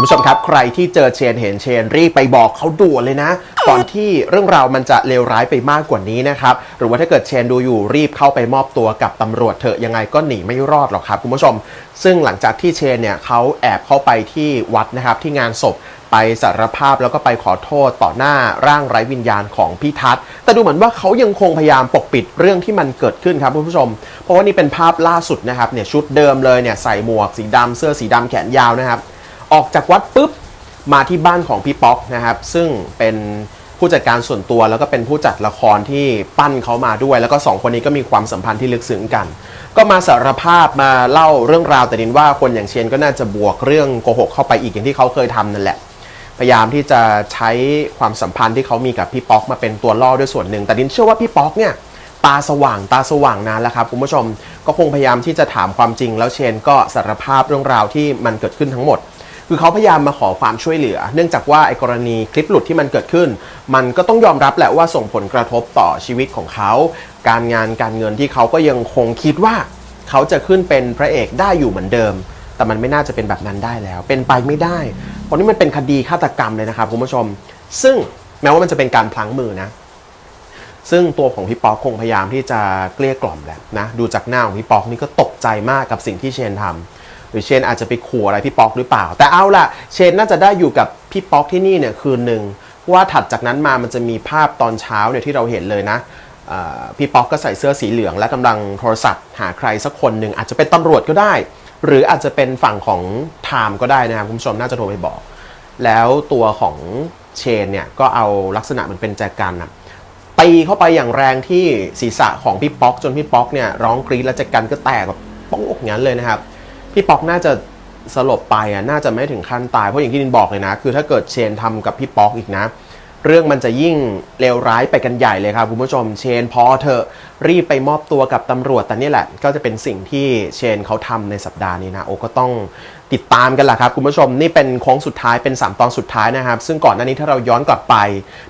คุณผู้ชมครับ ใครที่เจอเชนเห็นเชนรีบไปบอกเขาด่วนเลยนะ ก่อนที่เรื่องราวมันจะเลวร้ายไปมากกว่านี้นะครับ หรือว่าถ้าเกิดเชนดูอยู่รีบเข้าไปมอบตัวกับตำรวจเถอะยังไงก็หนีไม่รอดหรอกครับคุณผู้ชม ซึ่งหลังจากที่เชนเนี่ยเขาแอบเข้าไปที่วัดนะครับที่งานศพไปสารภาพแล้วก็ไปขอโทษต่อหน้าร่างไร้วิญญาณของพี่ทัศน์แต่ดูเหมือนว่าเขายังคงพยายามปกปิดเรื่องที่มันเกิดขึ้นครับคุณผู้ชม เพราะว่านี่เป็นภาพล่าสุดนะครับเนี่ยชุดเดิมเลยเนี่ยใส่หมวกสีดำเสื้อสีดำแขนยาวนะครับ ออกจากวัดปุ๊บมาที่บ้านของพี่ป๊อกนะครับ ซึ่งเป็นผู้จัดการส่วนตัวแล้วก็เป็นผู้จัดละครที่ปั้นเขามาด้วย แล้วก็สองคนนี้ก็มีความสัมพันธ์ที่ลึกซึ้งกัน ก็มาสารภาพมาเล่าเรื่องราวแต่ดินว่าคนอย่างเชนก็น่าจะบวกเรื่องโกหกเข้าไปอีกอย่างที่เขาเคยทำนั่นแหละ พยายามที่จะใช้ความสัมพันธ์ที่เขามีกับพี่ป๊อกมาเป็นตัวล่อด้วยส่วนหนึ่ง แต่ดินเชื่อว่าพี่ป๊อกเนี่ยตาสว่างตาสว่างนานแล้วครับคุณผู้ชมก็คงพยายามที่จะถามความจริงแล้วเชนก็สารภาพเรื่องราวที่มันเกิดขึ้นทั้งหมด คือเขาพยายามมาขอความช่วยเหลือ เนื่องจากว่าไอ้กรณีคลิปหลุดที่มันเกิดขึ้น มันก็ต้องยอมรับแหละว่าส่งผลกระทบต่อชีวิตของเขา การงานการเงินที่เขาก็ยังคงคิดว่า เขาจะขึ้นเป็นพระเอกได้อยู่เหมือนเดิม แต่มันไม่น่าจะเป็นแบบนั้นได้แล้ว เป็นไปไม่ได้เพราะนี่มันเป็นคดีฆาตกรรมเลยนะครับคุณผู้ชม ซึ่งแม้ว่ามันจะเป็นการพลั้งมือนะซึ่งตัวของพี่ป๊อกคงพยายามที่จะเกลี้ยกล่อมแหละนะดูจากหน้าของพี่ป๊อกนี่ก็ตกใจมากกับสิ่งที่เชนทำ หรือเชนอาจจะไปขู่อะไรพี่ป๊อกหรือเปล่า แต่เอาล่ะ เชนน่าจะได้อยู่กับพี่ป๊อกที่นี่เนี่ยคืนหนึ่งว่าถัดจากนั้นมามันจะมีภาพตอนเช้าเนี่ยที่เราเห็นเลยนะพี่ป๊อกก็ใส่เสื้อสีเหลือง และกำลังโทรศัพท์ หาใครสักคนหนึ่งอาจจะเป็นตำรวจก็ได้ หรืออาจจะเป็นฝั่งของไทม์ก็ได้นะครับคุณผู้ชมน่าจะโทรไปบอก แล้วตัวของเชนเนี่ยก็เอาลักษณะเหมือนเป็นแจกันนะตีเข้าไปอย่างแรงที่ศีรษะของพี่ป๊อกจนพี่ป๊อกเนี่ยร้องกรี๊ดแล้วแจกันก็แตกแบบป๊กอย่างนั้นเลยนะครับ พี่ป๊อกน่าจะสลบไปอะน่าจะไม่ถึงขั้นตายเพราะอย่างที่ดินบอกเลยนะ คือถ้าเกิดเชนทำกับพี่ป๊อกอีกนะ เรื่องมันจะยิ่งเลวร้ายไปกันใหญ่เลยครับคุณผู้ชม เชนพอเถอะรีบไปมอบตัวกับตำรวจแต่นี่แหละ ก็จะเป็นสิ่งที่เชนเขาทำในสัปดาห์นี้นะ โอ้ก็ต้องติดตามกันแหละครับคุณผู้ชมนี่เป็นโค้งสุดท้ายเป็น 3 ตอนสุดท้ายนะครับ ซึ่งก่อนหน้านี้ถ้าเราย้อนกลับไป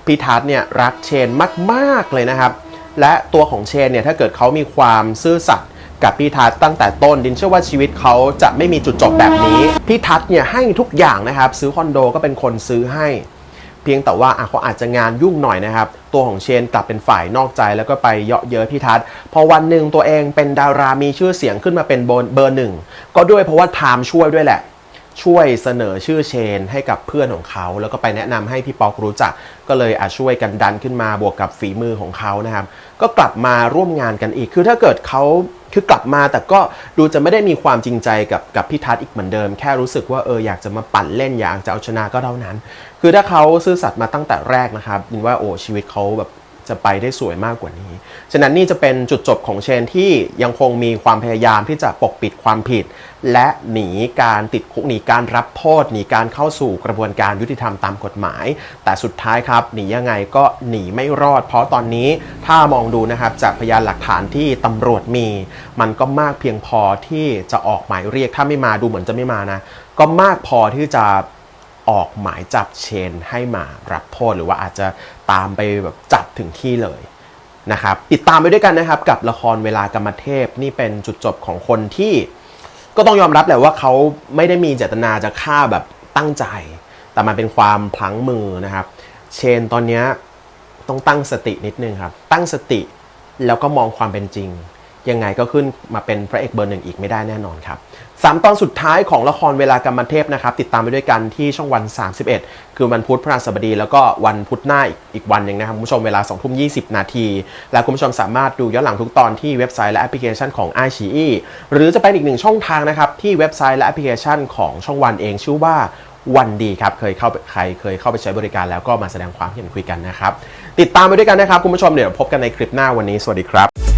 พี่ทัศน์เนี่ยรักเชนมากๆเลยนะครับ และตัวของเชนเนี่ยถ้าเกิดเขามีความซื่อสัตย์ กับพี่ทัศน์ตั้งแต่ต้นดินเชื่อว่าชีวิตเขาจะไม่มีจุดจบแบบนี้พี่ทัศน์เนี่ยให้ทุกอย่างนะครับ ซื้อคอนโดก็เป็นคนซื้อให้ เพียงแต่ว่าเขาอาจจะงานยุ่งหน่อยนะครับ ตัวของเชนกลับเป็นฝ่ายนอกใจแล้วก็ไปเยาะเย้ยพี่ทัศน์พอวันหนึ่งตัวเองเป็นดารามีชื่อเสียงขึ้นมาเป็นเบอร์หนึ่งก็ด้วยเพราะว่าไทม์ช่วยด้วยแหละ ช่วยเสนอชื่อเชนให้กับเพื่อนของเขา แล้วก็ไปแนะนำให้พี่ป๊อกรู้จัก ก็เลยอาช่วยกันดันขึ้นมาบวกกับฝีมือของเขานะครับ ก็กลับมาร่วมงานกันอีก คือถ้าเกิดเขาคือกลับมาแต่ก็ดูจะไม่ได้มีความจริงใจกับกับพี่ทัศน์อีกเหมือนเดิม แค่รู้สึกว่าเอออยากจะมาปั่นเล่นอยากจะเอาชนะก็เท่านั้น คือถ้าเขาซื่อสัตย์มาตั้งแต่แรกนะครับยินว่าโอ้ชีวิตเขาแบบ จะไปได้สวยมากกว่านี้ ฉะนั้นนี่จะเป็นจุดจบของเชนที่ยังคงมีความพยายามที่จะปกปิดความผิด และหนีการติดคุกหนีการรับโทษหนีการเข้าสู่กระบวนการยุติธรรมตามกฎหมาย แต่สุดท้ายครับหนียังไงก็หนีไม่รอด เพราะตอนนี้ถ้ามองดูนะครับจากพยานหลักฐานที่ตำรวจมี มันก็มากเพียงพอที่จะออกหมายเรียกถ้าไม่มาดูเหมือนจะไม่มานะก็มากพอที่จะ ออกหมายจับเชนให้มารับโทษหรือว่าอาจจะตามไปแบบจับถึงที่เลยนะครับติดตามไปด้วยกันนะครับกับละครเวลากรรมเทพนี่เป็นจุดจบของคนที่ก็ต้องยอมรับแหละว่าเขาไม่ได้มีเจตนาจะฆ่าแบบตั้งใจ แต่มันเป็นความพลั้งมือนะครับ เชนตอนนี้ต้องตั้งสตินิดนึงครับ ตั้งสติแล้วก็มองความเป็นจริง ยังไงก็ขึ้นมาเป็นพระเอกเบอร์หนึ่งอีกไม่ได้แน่นอนครับสามตอนสุดท้ายของละครเวลากรรมเทพนะครับติดตามไปด้วยกันที่ช่องวัน 31 คือวันพุธพฤหัสบดี แล้วก็วันพุธหน้าอีกอีกวันหนึ่งนะครับคุณผู้ชมเวลา2ทุ่ม20 นาที และคุณผู้ชมสามารถดูย้อนหลังทุกตอนที่เว็บไซต์และแอปพลิเคชันของ i อ e หรือจะเป็นอีกหนึ่งช่องทางนะครับที่เว็บไซต์และแอปพลิเคชันของช่องวันเองชื่อว่าวันดีครับเคยเข้าใครเคยเข้าไปใช้บริการแล้วก็มาแสดงความเห็นคุยกันนะครับติดตามไปด้วยกันนะครับคุณผู้ชมเดี๋ยวพบกันในคลิปหน้าวันนี้สวัสดีครับ